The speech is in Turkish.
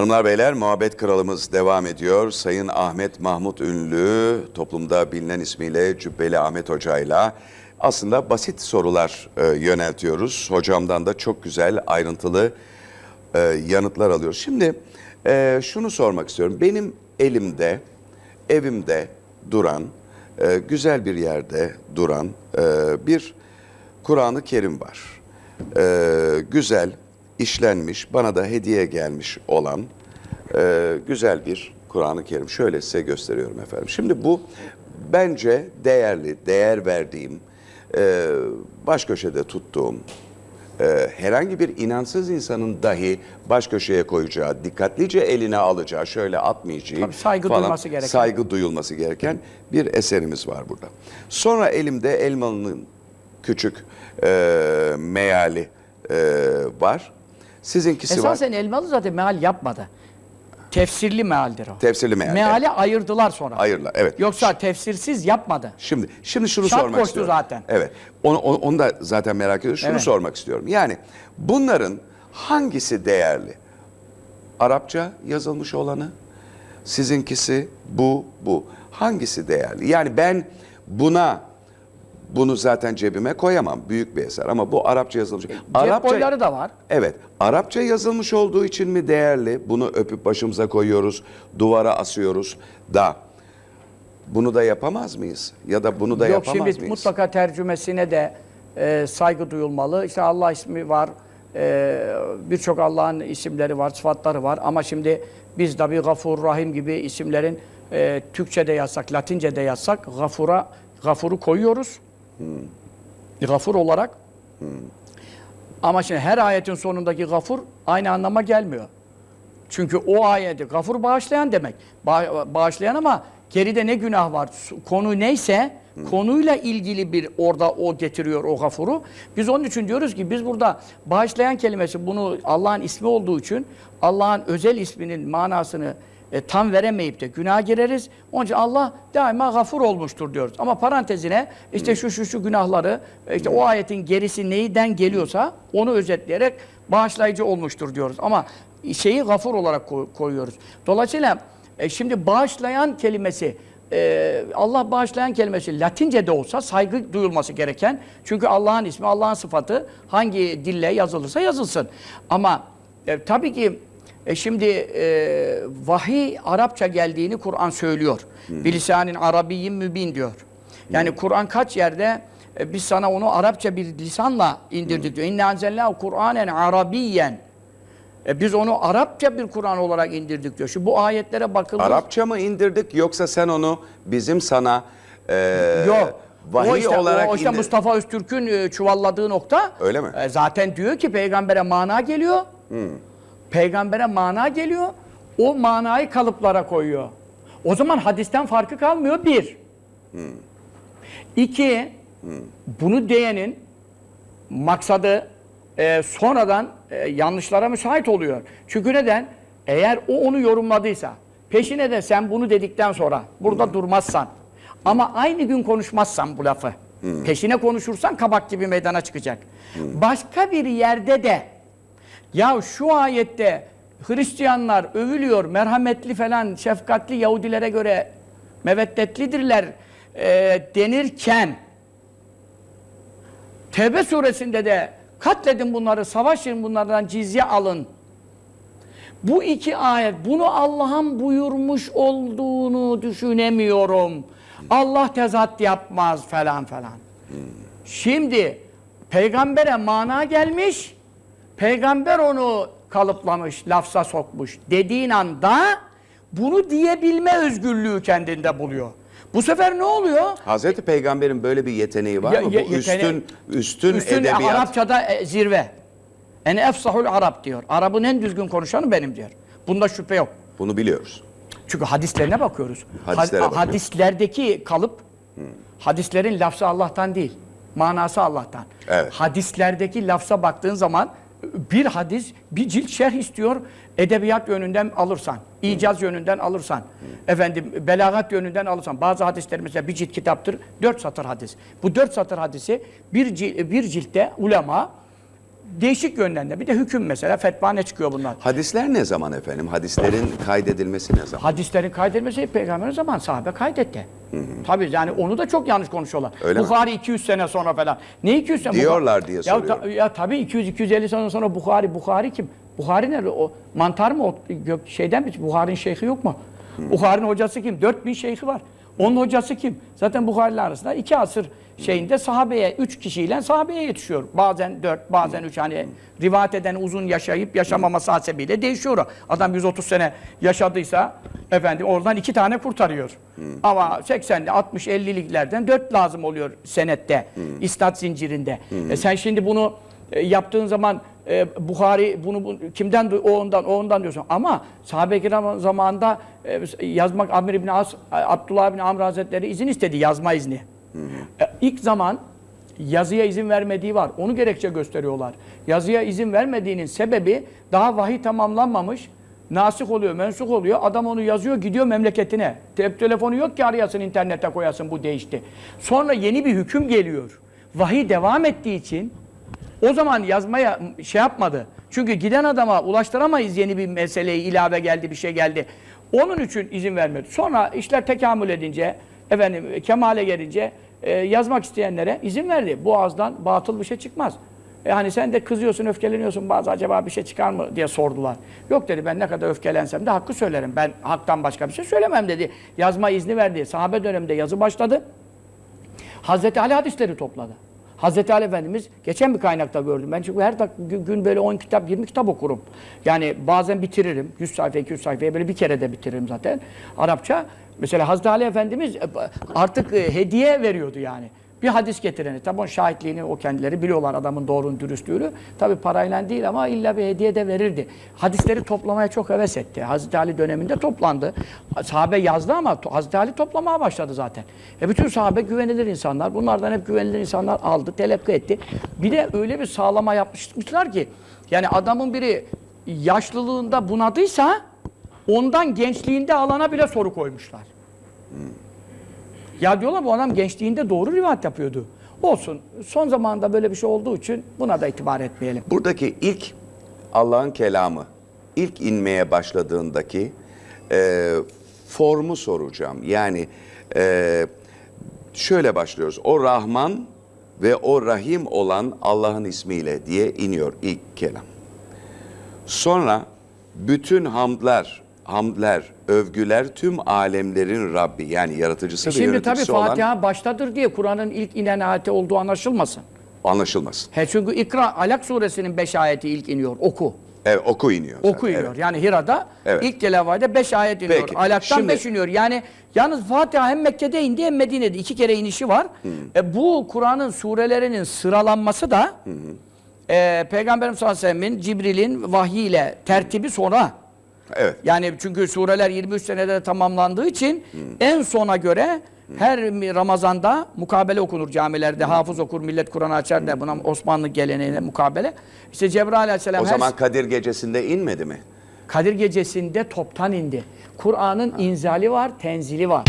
Hanımlar beyler muhabbet kralımız devam ediyor. Sayın Ahmet Mahmut Ünlü toplumda bilinen ismiyle Cübbeli Ahmet Hoca'yla aslında basit sorular e, yöneltiyoruz. Hocamdan da çok güzel ayrıntılı e, yanıtlar alıyoruz. Şimdi e, şunu sormak istiyorum. Benim elimde evimde duran e, güzel bir yerde duran e, bir Kur'an-ı Kerim var. E, güzel işlenmiş, bana da hediye gelmiş olan e, güzel bir Kur'an-ı Kerim. Şöyle size gösteriyorum efendim. Şimdi bu bence değerli, değer verdiğim, e, baş köşede tuttuğum, e, herhangi bir inansız insanın dahi baş köşeye koyacağı, dikkatlice eline alacağı, şöyle atmayacağı Tabii saygı falan, duyması gereken. saygı duyulması gereken bir eserimiz var burada. Sonra elimde Elmalı'nın küçük e, meali e, var. Sizinkisi var. Esasen Elmalı zaten meal yapmadı. Tefsirli mealdir o. Tefsirli meal, Meali ayırdılar sonra. Ayırlar, evet. Yoksa tefsirsiz yapmadı. Şimdi şimdi şunu Şart sormak istiyorum. zaten. Evet. Onu, onu, onu da zaten merak ediyorum. Şunu Evet. sormak istiyorum. Yani bunların hangisi değerli? Arapça yazılmış olanı, sizinkisi bu, bu. Hangisi değerli? Yani ben buna bunu zaten cebime koyamam. Büyük bir eser ama bu Arapça yazılmış. Cep boyları da var. Evet. Arapça yazılmış olduğu için mi değerli? Bunu öpüp başımıza koyuyoruz, duvara asıyoruz da bunu da yapamaz mıyız? Ya da bunu da Yok yapamaz şimdi mıyız? mutlaka tercümesine de e, saygı duyulmalı. İşte Allah ismi var. e, Birçok Allah'ın isimleri var, sıfatları var. Ama şimdi biz tabi Gafur Rahim gibi isimlerin e, Türkçe'de yazsak, Latince'de yazsak Gafur'a Gafur'u koyuyoruz. Gafur olarak. Ama şimdi her ayetin sonundaki gafur aynı anlama gelmiyor. Çünkü o ayeti gafur bağışlayan demek. Ba- bağışlayan ama geride ne günah var? Konu neyse konuyla ilgili bir orada o getiriyor o gafuru. Biz onun için diyoruz ki biz burada bağışlayan kelimesi bunu Allah'ın ismi olduğu için Allah'ın özel isminin manasını e, tam veremeyip de günah gireriz. Onun için Allah daima gafur olmuştur diyoruz. Ama parantezine işte şu şu şu günahları e, işte o ayetin gerisi neyden geliyorsa onu özetleyerek bağışlayıcı olmuştur diyoruz. Ama şeyi gafur olarak koy- koyuyoruz. Dolayısıyla e, şimdi bağışlayan kelimesi e, Allah bağışlayan kelimesi Latince'de olsa saygı duyulması gereken. Çünkü Allah'ın ismi, Allah'ın sıfatı hangi dille yazılırsa yazılsın. Ama e, tabii ki e şimdi e, vahiy Arapça geldiğini Kur'an söylüyor. Bilisanin Arabiyyin mübin diyor. Yani Kur'an kaç yerde e, biz sana onu Arapça bir lisanla indirdik diyor. İnne anzelnahu Kur'anen Arabiyyen. E, biz onu Arapça bir Kur'an olarak indirdik diyor. Şu bu ayetlere bakılır. Arapça mı indirdik yoksa sen onu bizim sana e, Yok. vahiy o işte, olarak o işte indir- Mustafa Öztürk'ün e, çuvalladığı nokta. Öyle mi? e, zaten diyor ki peygambere mana geliyor. Peygambere mana geliyor. O manayı kalıplara koyuyor. O zaman hadisten farkı kalmıyor bir. İki, bunu diyenin maksadı e, sonradan e, yanlışlara müsait oluyor. Çünkü neden? Eğer o onu yorumladıysa, peşine de sen bunu dedikten sonra burada durmazsan ama aynı gün konuşmazsan bu lafı, peşine konuşursan kabak gibi meydana çıkacak. Başka bir yerde de ya şu ayette Hristiyanlar övülüyor, merhametli falan, şefkatli Yahudilere göre meveddetlidirler e, denirken Tevbe suresinde de katledin bunları, savaşın bunlardan cizye alın. Bu iki ayet, bunu Allah'ın buyurmuş olduğunu düşünemiyorum. Allah tezat yapmaz falan falan. Şimdi peygambere mana gelmiş, peygamber onu kalıplamış, lafza sokmuş dediğin anda bunu diyebilme özgürlüğü kendinde buluyor. Bu sefer ne oluyor? Hazreti Peygamber'in böyle bir yeteneği var Ya- mı? Bu üstün yeteneği- üstün, Üstün edebiyat. Arapçada e, zirve. En efsahul Arap diyor. Arap'ın en düzgün konuşanı benim diyor. Bunda şüphe yok. Bunu biliyoruz. Çünkü hadislerine bakıyoruz. Hadislere Had- bakıyoruz. hadislerdeki kalıp, hadislerin lafzı Allah'tan değil, manası Allah'tan. Evet. Hadislerdeki lafza baktığın zaman bir hadis, bir cilt şerh istiyor. Edebiyat yönünden alırsan, icaz yönünden alırsan, efendim belagat yönünden alırsan. Bazı hadisler mesela bir cilt kitaptır, dört satır hadis. Bu dört satır hadisi bir, cil- bir ciltte ulema değişik yönlerinde. Bir de hüküm mesela fetva ne çıkıyor bunlar? Hadisler ne zaman efendim? Hadislerin kaydedilmesi ne zaman? Hadislerin kaydedilmesi peygamberin zaman sahabe kaydetti. Tabii yani onu da çok yanlış konuşuyorlar. Öyle mi? Bukhari 200 sene sonra falan. Ne 200 sene? Diyorlar diye ya, soruyorum. ta- ya tabii 200 250 sene sonra Bukhari Bukhari kim? Bukhari nerede? O mantar mı o gök şeyden mi? Bukhari'nin şeyhi yok mu? Bukhari'nin hocası kim? 4000 şeyhi var. Onun hocası kim? Zaten Bukhari'ler arasında iki asır şeyinde sahabeye, üç kişiyle sahabeye yetişiyor. Bazen dört, bazen üç. Hani rivayet eden uzun yaşayıp yaşamaması hasebiyle değişiyor. Adam 130 sene yaşadıysa efendim oradan iki tane kurtarıyor. Ama 80'li, 60, 50'liklerden dört lazım oluyor senette, istat zincirinde. E sen şimdi bunu e, yaptığın zaman e, Bukhari bunu, bu- kimden o ondan o ondan diyorsun. Ama sahabe-i kiram zamanında e, yazmak Amr ibn As Abdullah ibn Amr Hazretleri izin istedi yazma izni. E, ilk zaman yazıya izin vermediği var. Onu gerekçe gösteriyorlar. Yazıya izin vermediğinin sebebi daha vahiy tamamlanmamış. Nasih oluyor, mensuk oluyor. Adam onu yazıyor, gidiyor memleketine. Te- telefonu yok ki arayasın, internete koyasın, bu değişti. Sonra yeni bir hüküm geliyor. Vahiy devam ettiği için o zaman yazmaya şey yapmadı. Çünkü giden adama ulaştıramayız yeni bir meseleyi, ilave geldi, bir şey geldi. Onun için izin vermedi. Sonra işler tekamül edince, efendim kemale gelince e, yazmak isteyenlere izin verdi. Bu ağızdan batıl bir şey çıkmaz. Yani sen de kızıyorsun, öfkeleniyorsun bazı acaba bir şey çıkar mı diye sordular. Yok dedi ben ne kadar öfkelensem de hakkı söylerim. Ben haktan başka bir şey söylemem dedi. Yazma izni verdi. Sahabe döneminde yazı başladı. Hazreti Ali hadisleri topladı. Hazreti Ali Efendimiz geçen bir kaynakta gördüm. Ben çünkü her gün böyle 10 kitap, 20 kitap okurum. Yani bazen bitiririm. 100 sayfa, 200 sayfaya böyle bir kere de bitiririm zaten. Arapça. Mesela Hazreti Ali Efendimiz e, artık e, hediye veriyordu yani. Bir hadis getireni. Tabi onun şahitliğini o kendileri biliyorlar adamın doğrunun dürüstlüğünü. Tabi parayla değil ama illa bir hediye de verirdi. Hadisleri toplamaya çok heves etti. Hazreti Ali döneminde toplandı. Sahabe yazdı ama Hazreti Ali toplamaya başladı zaten. E bütün sahabe güvenilir insanlar. Bunlardan hep güvenilir insanlar aldı, telakki etti. Bir de öyle bir sağlama yapmışlar ki yani adamın biri yaşlılığında bunadıysa ondan gençliğinde alana bile soru koymuşlar. Ya diyorlar bu adam gençliğinde doğru rivayet yapıyordu. Olsun. Son zamanda böyle bir şey olduğu için buna da itibar etmeyelim. Buradaki ilk Allah'ın kelamı, ilk inmeye başladığındaki e, formu soracağım. Yani e, şöyle başlıyoruz. O Rahman ve o Rahim olan Allah'ın ismiyle diye iniyor ilk kelam. Sonra bütün hamdlar, hamdler, övgüler tüm alemlerin Rabbi yani yaratıcısı ve E Şimdi tabii yöneticisi olan Fatiha baştadır diye Kur'an'ın ilk inen ayeti olduğu anlaşılmasın. anlaşılmasın. He çünkü İkra Alak suresinin 5 ayeti ilk iniyor. Oku. Evet oku iniyor. zaten, Oku iniyor. evet. Yani Hira'da Evet. ilk gelavayda 5 ayet iniyor. Peki, Alak'tan şimdi- 5 iniyor. Yani yalnız Fatiha hem Mekke'de indi hem Medine'de. iki kere inişi var. E, bu Kur'an'ın surelerinin sıralanması da e, Peygamberimiz sallallahu aleyhi ve sellem'in Cibril'in vahyiyle tertibi sonra. Evet. Yani çünkü sureler 23 senede tamamlandığı için en sona göre her Ramazan'da mukabele okunur camilerde. Hafız okur, millet Kur'an açar da buna Osmanlı geleneğine mukabele. İşte Cebrail aleyhisselam O her zaman Kadir gecesinde inmedi mi? Kadir gecesinde toptan indi. Kur'an'ın inzali var, tenzili var.